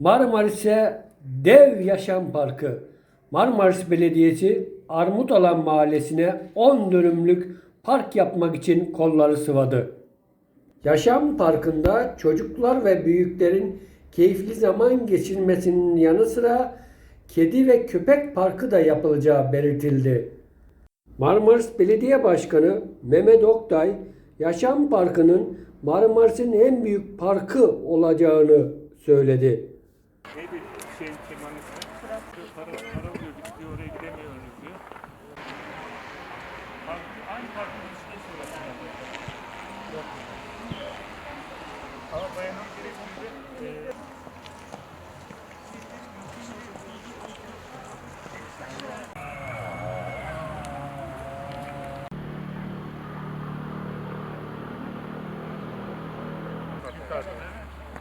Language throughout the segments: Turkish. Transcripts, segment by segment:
Marmaris'e dev yaşam parkı. Marmaris Belediyesi Armutalan Mahallesi'ne 10 dönümlük park yapmak için kolları sıvadı. Yaşam parkında çocuklar ve büyüklerin keyifli zaman geçirmesinin yanı sıra kedi ve köpek parkı da yapılacağı belirtildi. Marmaris Belediye Başkanı Mehmet Oktay, Yaşam Parkı'nın Marmaris'in en büyük parkı olacağını söyledi. Gidiyor oraya gidemiyoruz diyor. Park, aynı parkın içinde söylüyorlar. Ama bayanın gerektiğinde e,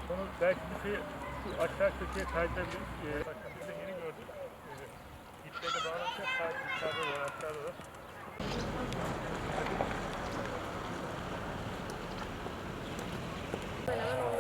Onu belki bir şey aşağı köşeye kaydırabiliriz. De bağlanacak. Sadece yukarıda